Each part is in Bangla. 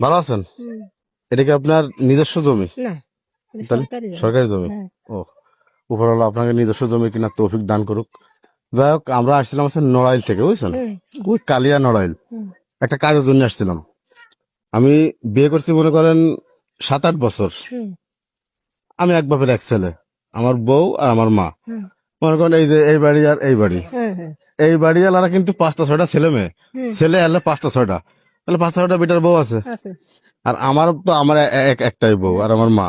ভালো আছেন? এটা কি আপনার নিজস্ব জমি? সরকারি জমি। হ্যাঁ। ও উপরওয়ালা আপনাকে নিজস্ব জমি কিনা তৌফিক দান করুক। যাই হোক আমরা আসছিলাম হচ্ছে নড়াইল থেকে বুঝছেন? ওই কালিয়া নড়াইল। একটা কাজের জন্য আসছিলাম। আমি বিয়ে করছি মনে করেন সাত আট বছর আমি এক বাপের এক ছেলে আমার বউ আর আমার মা। মনে করেন এই যে এই বাড়ি আর এই বাড়ি। হ্যাঁ, হ্যাঁ, এই বাড়ি আলারা কিন্তু পাঁচটা ছয়টা ছেলে মেয়ে। ছেলে এলে পাঁচটা ছয়টা। তাহলে পাঁচটা ছটা বেটার বউ আছে। আর আমার তো আমার এক একটাই বউ আর আমার মা।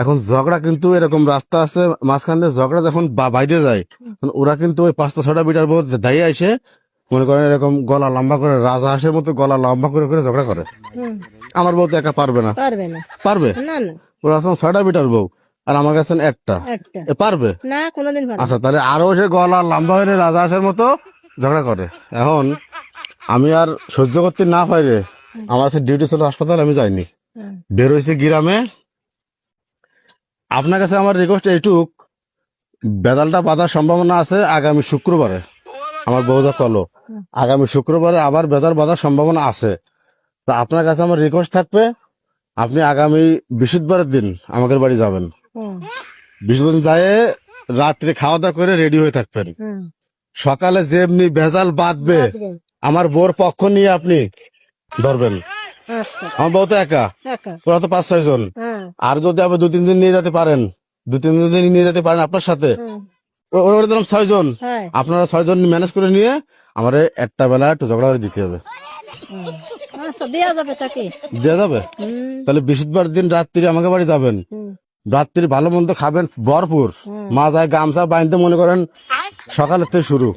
এখন ঝগড়া কিন্তু এরকম রাস্তা আছে মাঝখান দিয়ে ঝগড়া যখন বাইরে যায় ওরা কিন্তু ওই পাঁচটা ছটা বিটার বউ দাঁড়িয়ে এসে মনে করেন এরকম গলা লম্বা করে রাজা হাঁসের মতো গলা লম্বা করে করে ঝগড়া করে। আমার বউ তো একা পারবে না। পারবে ওরা আছেন ছয়টা বিটার বউ আর আমার কাছে একটা। পারবে? না কোনোদিন আচ্ছা তাহলে আরও সে গলা লম্বা হয়ে রাজা হাঁসের মতো ঝগড়া করে। এখন আমি আর সহ্য করতে না পারে আমার সে ডিউটি ছিল হাসপাতাল আমি যাইনি। বের হয়েছে গ্রামে। আপনার কাছে আমার রিকোয়েস্ট এইটুক বেদালটা বাঁধার সম্ভাবনা আছে আগামী শুক্রবারে। আমার বউজা কলো আগামী শুক্রবারে আবার বেদাল বাঁধার সম্ভাবনা আছে। তা আপনার কাছে আমার রিকোয়েস্ট থাকবে আপনি আগামী বৃহস্পতিবারের দিন আমাদের বাড়ি যাবেন। বৃহস্পতিবার যায় রাত্রে খাওয়া দাওয়া করে রেডি হয়ে থাকবেন। সকালে যেমনি ভেজাল বাঁধবে। আমার বোর পক্ষ নিয়ে আপনি ধরবেন। আচ্ছা। আমার বউ তো একা। ওরা তো পাঁচ ছয় জন। হ্যাঁ। আর যদি আপনি দু তিন দিন নিয়ে যেতে পারেন দু তিন দিন নিয়ে যেতে পারেন আপনার সাথে ওরা ধরুন ছয় জন হ্যাঁ। আপনারা ছয় জন ম্যানেজ করে নিয়ে আমার একটা বেলা একটু ঝগড়া করে দিতে হবে। আচ্ছা দেওয়া যাবে তাকে? দেওয়া যাবে? তাহলে বৃহস্পতিবার দিন রাত্রি আমাকে বাড়ি যাবেন। রাত্রি ভালো মন্দ খাবেন ভরপুর। মা যায় গামছা বাঁধতে মনে করেন সকালের থেকে শুরু।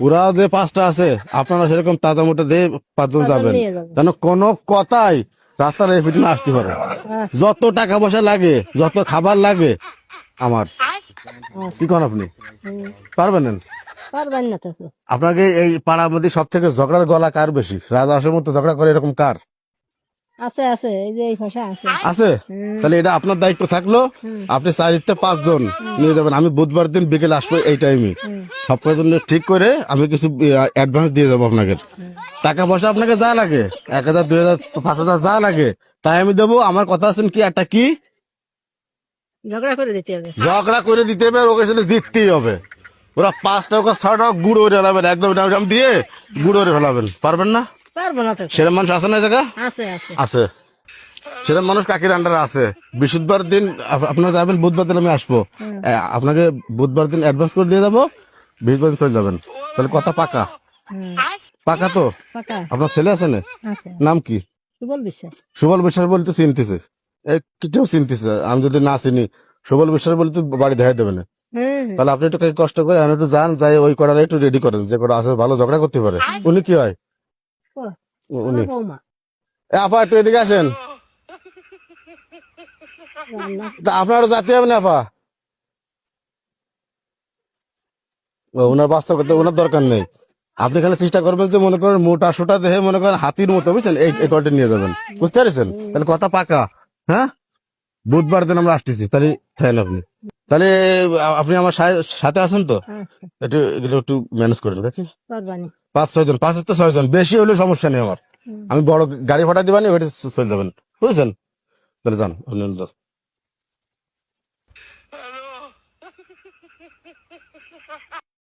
ওরা যে পাঁচটা আছে আপনারা সেরকম তাজা মোটা দিয়ে পাঁচজন যাবেন। যেন কোনো কথাই রাস্তার এই পিছনে আসতে পারে। আচ্ছা, যত টাকা পয়সা লাগে যত খাবার লাগে আমার। কি করেন আপনি? পারবেন না? না আপনাকে এই পাড়ার মধ্যে সব থেকে ঝগড়ার গলা কার বেশি? রাজা আসের মতো ঝগড়া করে এরকম কার? আছে আছে এই যে এই ভাষা আছে। আছে? তাহলে এটা আপনার দায়িত্ব থাকল। আপনি চারিতে পাঁচজন নিয়ে যাবেন। আমি বুধবার দিন বিকেলে আসব এই টাইমে সব জন্য ঠিক করে আমি কিছু অ্যাডভান্স দিয়ে যাব আপনাকে। টাকা পয়সা আপনাকে যা লাগে এক হাজার দুই হাজার পাঁচ হাজার যা লাগে তাই আমি দেবো। আমার কথা আছেন কি একটা কি? ঝগড়া করে দিতে হবে। ঝগড়া করে দিতে হবে ওকে সেটা জিততেই হবে। ওরা পাঁচ টাকা ছয় টাকা গুঁড়ো ফেলাবেন একদম দিয়ে গুঁড়ো ফেলাবেন। পারবেন না? পারব না তো। মানুষ আছে না জায়গা আছে আছে। আছে। সেরকম মানুষ কাকির আন্ডারে আছে? বৃহস্পতিবার দিন আপনারা যাবেন বুধবার দিন আমি আসব। আপনাকে বুধবার দিন অ্যাডভান্স করে দিয়ে যাব বৃহস্পতিবার দিন চলে যাবেন। তাহলে কথা পাকা। পাকা তো? আপনার ছেলে আছে না? নাম কি? সুবল বিশ্বাস। সুবল বিশ্বাস বলতে চিনতেছে। কেউ চিনতেছে। আমি যদি না চিনি সুবল বিশ্বাস বলতে বাড়ি দেখাই দেবে না। তাহলে আপনি একটু কষ্ট করে আমি একটু যান যাই ওই করার একটু রেডি করেন। যে কটা আছে ভালো ঝগড়া করতে পারে। উনি কি হয়? উনি। আপা একটু এদিকে আসেন। আপনারও জাতি হবে না আপা ওনার ওনার দরকার নেই। আপনি খালি চেষ্টা করবেন যে মনে করেন মোটা সোটা দেহে মনে করেন হাতির মতো বুঝছেন? এই কয়টা নিয়ে যাবেন। বুঝতে পারছেন? তাহলে কথা পাকা হ্যাঁ? বুধবার দিন আমরা আসতেছি তাহলে থাকেন আপনি। তাহলে আপনি আমার সাথে- আছেন তো? আচ্ছা। একটু এগুলো একটু ম্যানেজ করেন নাকি পাঁচ ছয় জন পাঁচ হাজার ছয় জন। বেশি হলে সমস্যা নেই আমার। আমি বড় গাড়ি ভাড়া দিবানি ওইটা চলে যাবেন। বুঝেছেন? তাহলে যান।